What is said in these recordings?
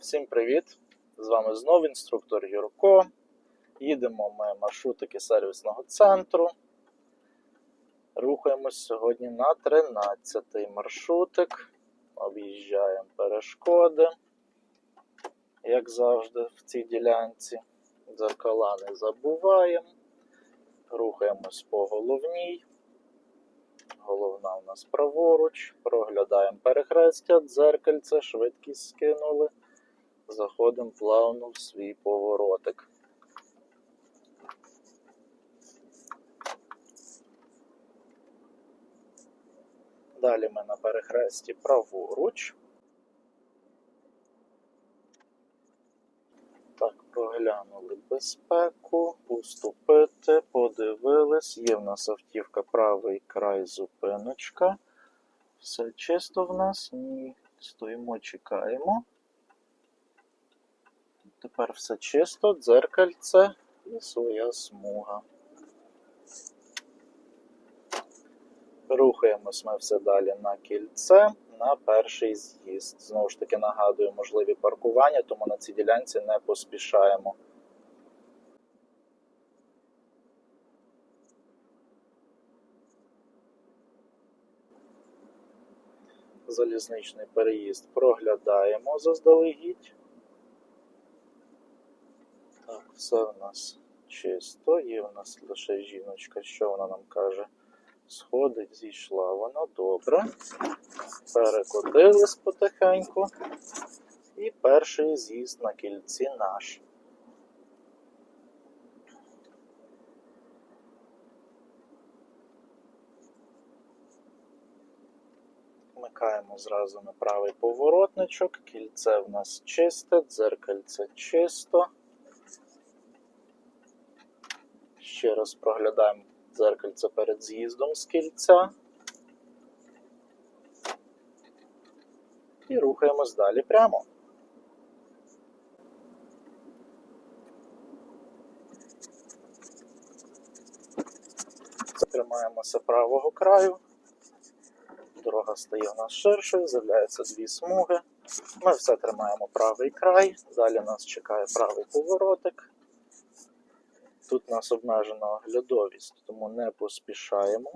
Всім привіт! З вами знову інструктор Юрко. Їдемо ми маршрутики сервісного центру. Рухаємось сьогодні на 13-й маршрутик. Об'їжджаємо перешкоди, як завжди, в цій ділянці. Дзеркала не забуваємо. Рухаємось по головній. Головна у нас праворуч. Проглядаємо перехрестя, дзеркальце, швидкість скинули. Заходимо плавно в свій поворотик. Далі ми на перехресті праворуч. Так, проглянули безпеку, уступити, подивились. Є в нас автівка правий край зупиночка. Все чисто в нас. Ні. Стоїмо, чекаємо. Тепер все чисто, дзеркальце і своя смуга. Рухаємось ми все далі на кільце, на перший з'їзд. Знову ж таки нагадую можливі паркування, тому на цій ділянці не поспішаємо. Залізничний переїзд проглядаємо заздалегідь. Все в нас чисто. Є в нас лише жіночка, що вона нам каже? Сходить, зійшла вона, добре. Перекотились потихеньку. І перший з'їзд на кільці наш. Вмикаємо зразу на правий поворотничок. Кільце в нас чисте, дзеркальце чисто. Ще раз проглядаємо дзеркальце перед з'їздом з кільця. І рухаємось далі прямо. Тримаємося правого краю. Дорога стає у нас ширшою, з'являються дві смуги. Ми все тримаємо правий край. Далі нас чекає правий поворотик. Тут нас обмежена оглядовість, тому не поспішаємо.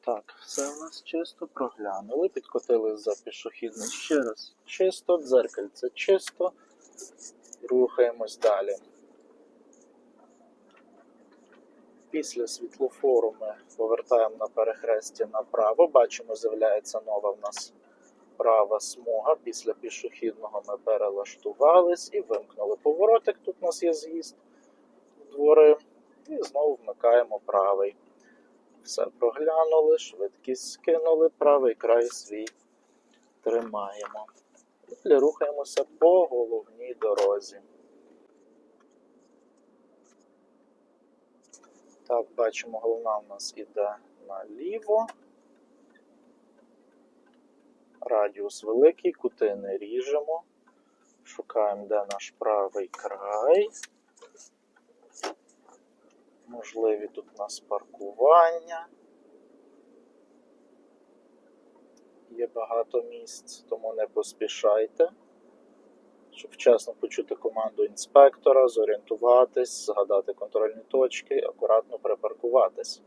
Так, все у нас чисто проглянули, підкотили за пішохідний ще раз чисто, дзеркальце чисто. Рухаємось далі. Після світлофору ми повертаємо на перехресті направо. Бачимо, з'являється нова в нас права смуга. Після пішохідного ми перелаштувались і вимкнули поворотик. Тут у нас є з'їзд двори. І знову вмикаємо правий. Все проглянули, швидкість скинули, правий край свій тримаємо. Далі рухаємося по головній дорозі. Так, бачимо, головна у нас іде наліво. Радіус великий, кути не ріжемо. Шукаємо, де наш правий край. Можливі тут у нас паркування. Є багато місць, тому не поспішайте. Щоб вчасно почути команду інспектора, зорієнтуватись, згадати контрольні точки, акуратно припаркуватись.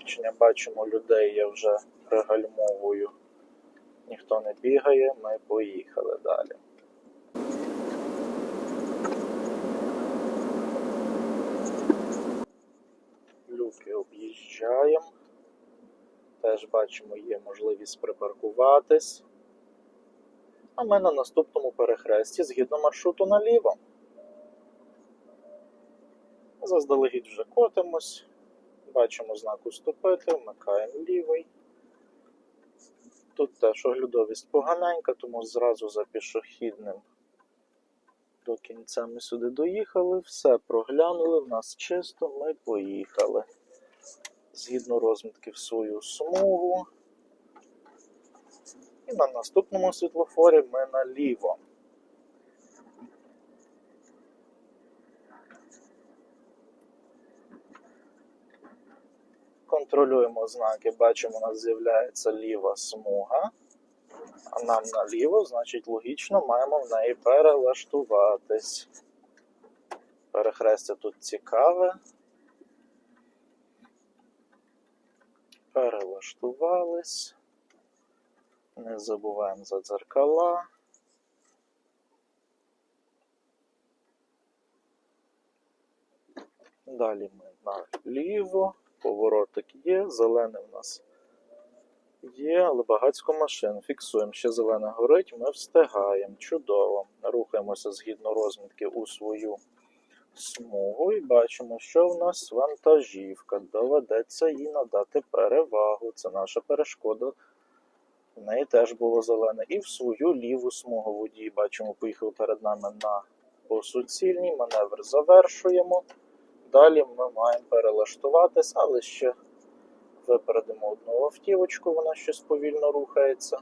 Скупчення бачимо людей, я вже пригальмовую. Ніхто не бігає, ми поїхали далі. Люки об'їжджаємо. Теж бачимо, є можливість припаркуватись. А ми на наступному перехресті згідно маршруту наліво. Заздалегідь вже котимось. Бачимо знак уступити, вмикаємо лівий. Тут теж оглядовість поганенька, тому зразу за пішохідним до кінця ми сюди доїхали, все проглянули, в нас чисто, ми поїхали. Згідно розмітки в свою смугу. І на наступному світлофорі ми наліво. Контролюємо знаки, бачимо, у нас з'являється ліва смуга. А нам наліво, значить, логічно маємо в неї перелаштуватись. Перехрестя тут цікаве. Перелаштувались. Не забуваємо за дзеркала. Далі ми наліво, поворотик є, зелений в нас є, але багатько машин. Фіксуємо, ще зелене горить, ми встигаємо. Чудово. Рухаємося згідно розмітки у свою смугу і бачимо, що в нас вантажівка. Доведеться їй надати перевагу. Це наша перешкода. В неї теж було зелене. І в свою ліву смугу водій бачимо, поїхав перед нами на по суцільній. Маневр завершуємо. Далі ми маємо перелаштуватись, але ще випередимо одну автівочку, вона щось повільно рухається.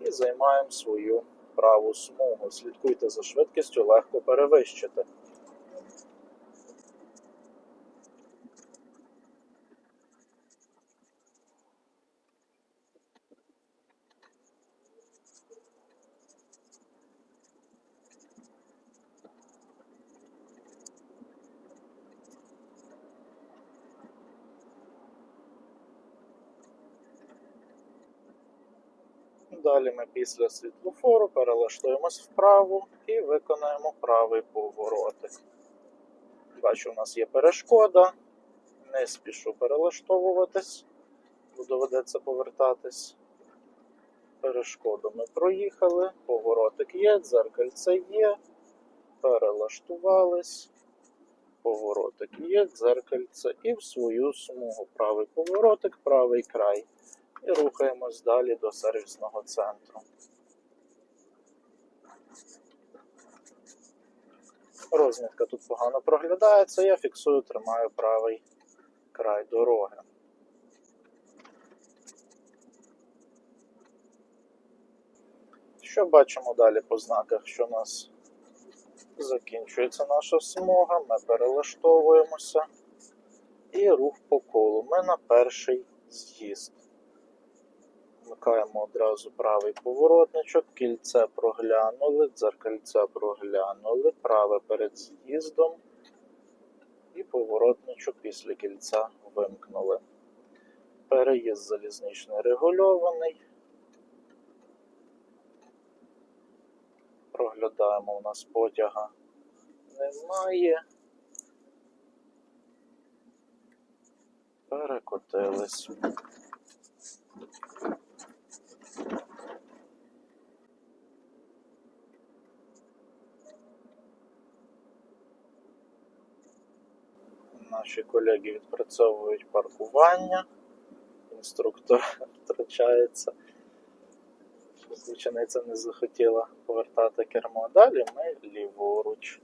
І займаємо свою праву смугу. Слідкуйте за швидкістю, легко перевищити. Далі ми після світлофору перелаштуємось вправо і виконаємо правий поворотик. Бачу, у нас є перешкода. Не спішу перелаштовуватись, бо доведеться повертатись. Перешкоду ми проїхали, поворотик є, дзеркальце є, перелаштувались, поворотик є, дзеркальце і в свою смугу. Правий поворотик, правий край і рухаємось далі до сервісного центру. Розмітка тут погано проглядається, я фіксую, тримаю правий край дороги. Що бачимо далі по знаках, що у нас закінчується наша смуга, ми перелаштовуємося і рух по колу. Ми на перший з'їзд. Вмикаємо одразу правий поворотничок, кільце проглянули, дзеркальце проглянули, праве перед з'їздом і поворотничок після кільця вимкнули. Переїзд залізничний регульований. Проглядаємо, у нас потяга немає. Перекотились. Наші колеги відпрацьовують паркування, інструктор втрачається. Учениця не захотіла повертати кермо. Далі ми ліворуч.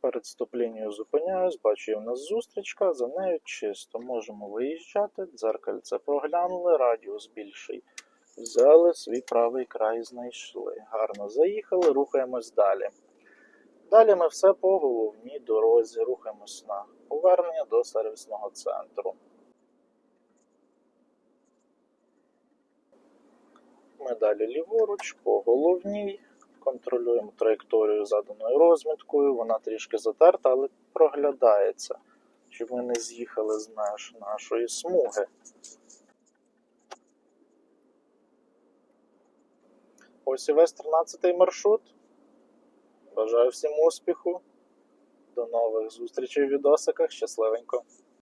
Перед стоп-лінією зупиняюсь, бачу, в нас зустрічка, за нею чисто. Можемо виїжджати, дзеркальце проглянули, радіус більший. Взяли свій правий край, знайшли. Гарно заїхали, рухаємось далі. Далі ми все по головній дорозі рухаємось на повернення до сервісного центру. Ми далі ліворуч по головній. Контролюємо траєкторію заданою розміткою. Вона трішки затерта, але проглядається, щоб ми не з'їхали з меж нашої смуги. Ось і весь 13-й маршрут. Бажаю всім успіху. До нових зустрічей в відосиках. Щасливенько!